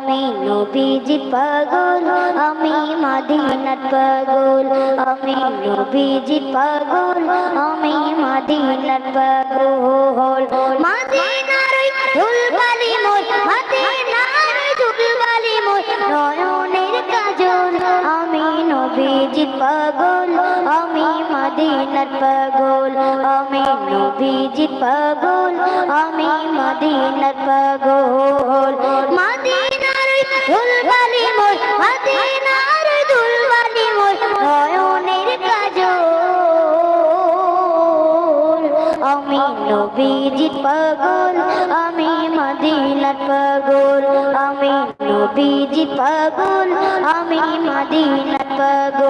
আমি নবীজির পাগল আমি মদিনার পাগল। আমি নবীজির পাগল, আমি মদিনার পাগল। মদিনার ওই ধুলবালি মোর, মদিনার ওই ধুলবালি মোর, নয়নের কাজল। আমি নবীজির পাগল, আমি মদিনার পাগল। আমি নবীজির পাগল, আমি মদিনার পাগল। আমি নবীজির পাগল আমি মদিনার পাগল আমি নবীজির পাগল আমি মদিনার পাগল।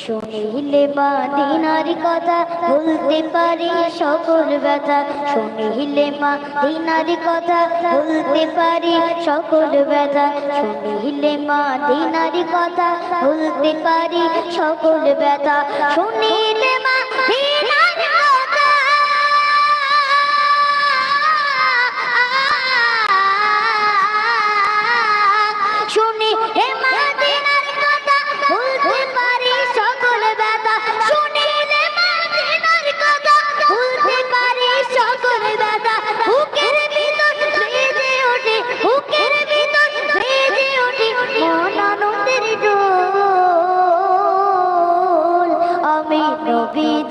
শুনিলে মাদিনার কথা ভুলতে পারি সকল ব্যথা। শুনিলে মাদিনার কথা ভুলতে পারি সকল ব্যথা। শুনিলে মাদিনার কথা ভুলতে পারি সকল ব্যথা। শুনিলে মাদিনার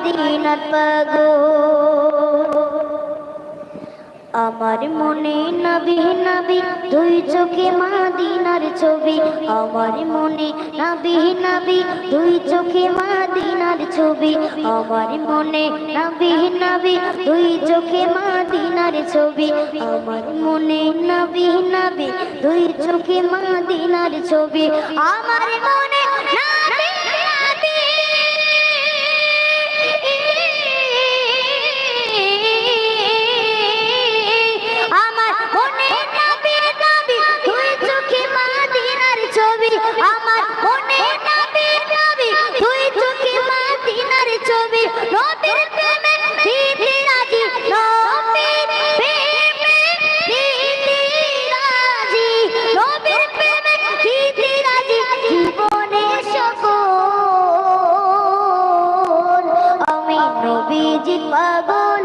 মদিনার পাগল। আমার মনে নবী নবী, দুই চোখে মাদিনার ছবি। আমার মনে নবী নবী, দুই চোখে মাদিনার ছবি। আমার মনে নবী নবী, দুই চোখে মাদিনার ছবি। আমার মনে নবী নবী, দুই চোখে মাদিনার ছবি। আমার মনে ছবি, আমার মনে নবী নবী দুই চোখে মাদিনার ছবি নবীর প্রেমে দিদি রাজি নবীর প্রেমে দিদি রাজি নবীর প্রেমে দিদি রাজি জীবনের সকল। আমি নবীজির পাগল